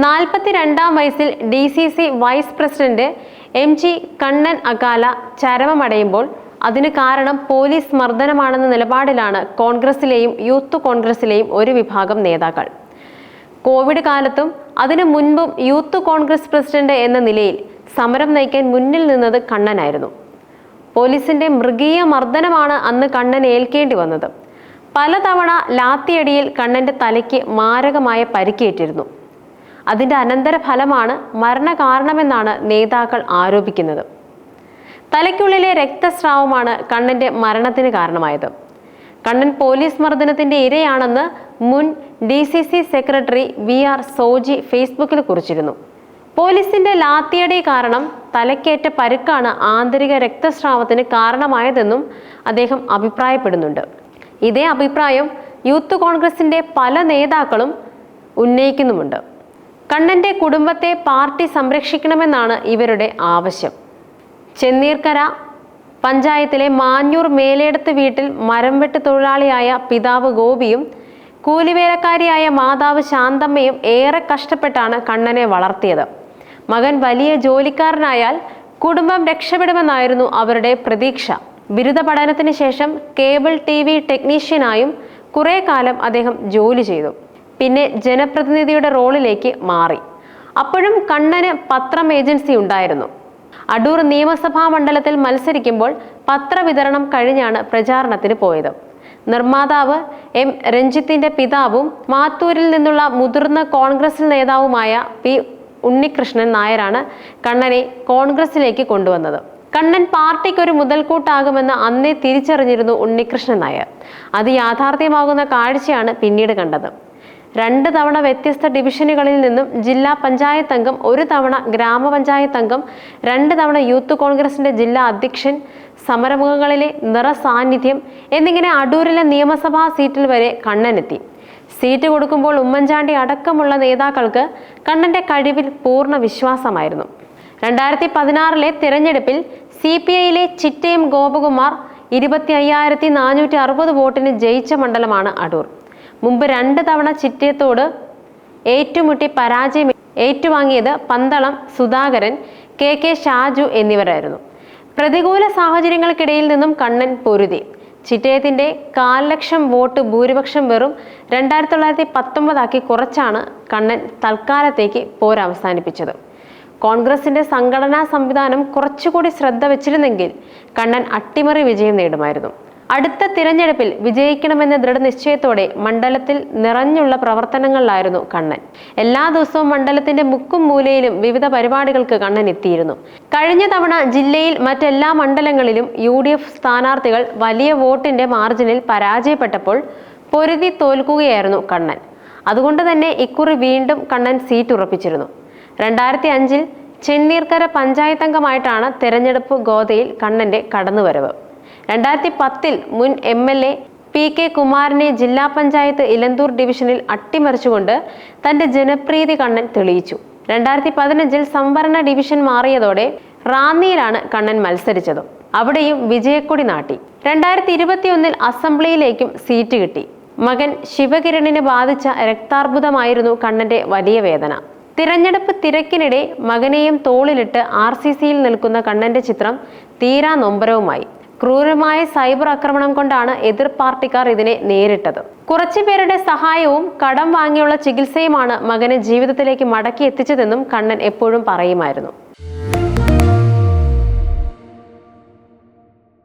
നാൽപ്പത്തിരണ്ടാം വയസ്സിൽ D C C vice president M G Kannan അകാല ചരമമടയുമ്പോൾ അതിന് കാരണം പോലീസ് മർദ്ദനമാണെന്ന നിലപാടിലാണ് കോൺഗ്രസിലെയും യൂത്ത് കോൺഗ്രസിലെയും ഒരു വിഭാഗം നേതാക്കൾ. കോവിഡ് കാലത്തും അതിനു മുൻപും യൂത്ത് കോൺഗ്രസ് പ്രസിഡന്റ് എന്ന നിലയിൽ സമരം നയിക്കാൻ മുന്നിൽ നിന്നത് കണ്ണനായിരുന്നു. പോലീസിന്റെ മൃഗീയ മർദ്ദനമാണ് അന്ന് കണ്ണൻ ഏൽക്കേണ്ടി വന്നത്. പലതവണ ലാത്തിയടിയിൽ കണ്ണന്റെ തലയ്ക്ക് മാരകമായ പരിക്കേറ്റിരുന്നു. അതിന്റെ അനന്തരഫലമാണ് മരണകാരണമെന്നാണ് നേതാക്കൾ ആരോപിക്കുന്നത്. തലയ്ക്കുള്ളിലെ രക്തസ്രാവമാണ് കണ്ണന്റെ മരണത്തിന് കാരണമായത്. കണ്ണൻ പോലീസ് മർദ്ദനത്തിന്റെ ഇരയാണെന്ന് മുൻ D C C secretary V R Soji ഫേസ്ബുക്കിൽ കുറിച്ചിരുന്നു. പോലീസിന്റെ ലാത്തിയടി കാരണം തലക്കേറ്റ പരുക്കാണ് ആന്തരിക രക്തസ്രാവത്തിന് കാരണമായതെന്നും അദ്ദേഹം അഭിപ്രായപ്പെടുന്നുണ്ട്. ഇതേ അഭിപ്രായം യൂത്ത് കോൺഗ്രസിന്റെ പല നേതാക്കളും ഉന്നയിക്കുന്നുമുണ്ട്. കണ്ണന്റെ കുടുംബത്തെ പാർട്ടി സംരക്ഷിക്കണമെന്നാണ് ഇവരുടെ ആവശ്യം. ചെന്നീർക്കര പഞ്ചായത്തിലെ മാഞ്ഞൂർ മേലേടത്ത് വീട്ടിൽ മരംവെട്ട് തൊഴിലാളിയായ പിതാവ് ഗോപിയും കൂലിവേലക്കാരിയായ മാതാവ് ശാന്തമ്മയും ഏറെ കഷ്ടപ്പെട്ടാണ് കണ്ണനെ വളർത്തിയത്. മകൻ വലിയ ജോലിക്കാരനായാൽ കുടുംബം രക്ഷപ്പെടുമെന്നായിരുന്നു അവരുടെ പ്രതീക്ഷ. ബിരുദ പഠനത്തിന് ശേഷം കേബിൾ ടി വി ടെക്നീഷ്യനായും കുറേ കാലം അദ്ദേഹം ജോലി ചെയ്തു. പിന്നെ ജനപ്രതിനിധിയുടെ റോളിലേക്ക് മാറി. അപ്പോഴും കണ്ണന് പത്രം ഏജൻസി ഉണ്ടായിരുന്നു. അടൂർ നിയമസഭാ മണ്ഡലത്തിൽ മത്സരിക്കുമ്പോൾ പത്രവിതരണം കഴിഞ്ഞാണ് പ്രചാരണത്തിന് പോയത്. നിർമ്മാതാവ് എം. രഞ്ജിത്തിന്റെ പിതാവും മാത്തൂരിൽ നിന്നുള്ള മുതിർന്ന കോൺഗ്രസ് നേതാവുമായ പി. ഉണ്ണികൃഷ്ണൻ നായരാണ് കണ്ണനെ കോൺഗ്രസിലേക്ക് കൊണ്ടുവന്നത്. കണ്ണൻ പാർട്ടിക്ക് ഒരു മുതൽക്കൂട്ടാകുമെന്ന് അന്നേ തിരിച്ചറിഞ്ഞിരുന്നു ഉണ്ണികൃഷ്ണൻ നായർ. അത് യാഥാർത്ഥ്യമാകുന്ന കാഴ്ചയാണ് പിന്നീട് കണ്ടത്. രണ്ട് തവണ വ്യത്യസ്ത ഡിവിഷനുകളിൽ നിന്നും ജില്ലാ പഞ്ചായത്ത് അംഗം ഒരു തവണ ഗ്രാമപഞ്ചായത്ത് അംഗം രണ്ട് തവണ യൂത്ത് കോൺഗ്രസിന്റെ ജില്ലാ അധ്യക്ഷൻ സമരമുഖങ്ങളിലെ നിറസാന്നിധ്യം എന്നിങ്ങനെ അടൂരിലെ നിയമസഭാ സീറ്റിൽ വരെ കണ്ണനെത്തി. സീറ്റ് കൊടുക്കുമ്പോൾ ഉമ്മൻചാണ്ടി അടക്കമുള്ള നേതാക്കൾക്ക് കണ്ണന്റെ കഴിവിൽ പൂർണ വിശ്വാസമായിരുന്നു. രണ്ടായിരത്തി പതിനാറിലെ തിരഞ്ഞെടുപ്പിൽ സി പി ഐയിലെ ചിറ്റയം ഗോപകുമാർ ഇരുപത്തി അയ്യായിരത്തി നാനൂറ്റി അറുപത് വോട്ടിന് ജയിച്ച മണ്ഡലമാണ് അടൂർ. മുമ്പ് രണ്ട് തവണ ചിറ്റയത്തോട് ഏറ്റുമുട്ടി പരാജയം ഏറ്റുവാങ്ങിയത് പന്തളം സുധാകരൻ കെ കെ ഷാജു എന്നിവരായിരുന്നു. പ്രതികൂല സാഹചര്യങ്ങൾക്കിടയിൽ നിന്നും കണ്ണൻ പൊരുതി. ചിറ്റയത്തിന്റെ കാൽ ലക്ഷം വോട്ട് ഭൂരിപക്ഷം വെറും രണ്ടായിരത്തി തൊള്ളായിരത്തി പത്തൊമ്പതാക്കി കുറച്ചാണ് കണ്ണൻ തൽക്കാലത്തേക്ക് പോരവസാനിപ്പിച്ചത് കോൺഗ്രസിന്റെ സംഘടനാ സംവിധാനം കുറച്ചുകൂടി ശ്രദ്ധ വെച്ചിരുന്നെങ്കിൽ കണ്ണൻ അട്ടിമറി വിജയം നേടുമായിരുന്നു. അടുത്ത തിരഞ്ഞെടുപ്പിൽ വിജയിക്കണമെന്ന ദൃഢനിശ്ചയത്തോടെ മണ്ഡലത്തിൽ നിറഞ്ഞുള്ള പ്രവർത്തനങ്ങളിലായിരുന്നു കണ്ണൻ. എല്ലാ ദിവസവും മണ്ഡലത്തിന്റെ മുക്കും മൂലയിലും വിവിധ പരിപാടികൾക്ക് കണ്ണൻ എത്തിയിരുന്നു. കഴിഞ്ഞ തവണ ജില്ലയിൽ മറ്റെല്ലാ മണ്ഡലങ്ങളിലും യു സ്ഥാനാർത്ഥികൾ വലിയ വോട്ടിന്റെ മാർജിനിൽ പരാജയപ്പെട്ടപ്പോൾ പൊരുതി തോൽക്കുകയായിരുന്നു കണ്ണൻ. അതുകൊണ്ട് തന്നെ ഇക്കുറി വീണ്ടും കണ്ണൻ സീറ്റ് ഉറപ്പിച്ചിരുന്നു. രണ്ടായിരത്തി അഞ്ചിൽ ചെന്നീർക്കര പഞ്ചായത്തംഗമായിട്ടാണ് തെരഞ്ഞെടുപ്പ് ഗോതയിൽ കണ്ണന്റെ കടന്നുവരവ്. രണ്ടായിരത്തി പത്തിൽ മുൻ M L A P K കുമാരനെ ജില്ലാ പഞ്ചായത്ത് ഇലന്തൂർ ഡിവിഷനിൽ അട്ടിമറിച്ചുകൊണ്ട് തന്റെ ജനപ്രീതി കണ്ണൻ തെളിയിച്ചു. രണ്ടായിരത്തി പതിനഞ്ചിൽ സംവരണ ഡിവിഷൻ മാറിയതോടെ റാന്നിയിലാണ് കണ്ണൻ മത്സരിച്ചത്. അവിടെയും വിജയക്കൊടി നാട്ടി. രണ്ടായിരത്തി ഇരുപത്തിയൊന്നിൽ അസംബ്ലിയിലേക്കും സീറ്റ് കിട്ടി. മകൻ ശിവകിരണിന് ബാധിച്ച രക്താർബുദമായിരുന്നു കണ്ണന്റെ വലിയ വേദന. തിരഞ്ഞെടുപ്പ് തിരക്കിനിടെ മകനെയും തോളിലിട്ട് ആർ സി സിയിൽ നിൽക്കുന്ന കണ്ണന്റെ ചിത്രം തീരാ നൊമ്പരവുമായി. ക്രൂരമായ സൈബർ ആക്രമണം കൊണ്ടാണ് എതിർ പാർട്ടിക്കാർ ഇതിനെ നേരിട്ടത്. കുറച്ചുപേരുടെ സഹായവും കടം വാങ്ങിയുള്ള ചികിത്സയുമാണ് മകനെ ജീവിതത്തിലേക്ക് മടക്കി എത്തിച്ചതെന്നും കണ്ണൻ എപ്പോഴും പറയുമായിരുന്നു.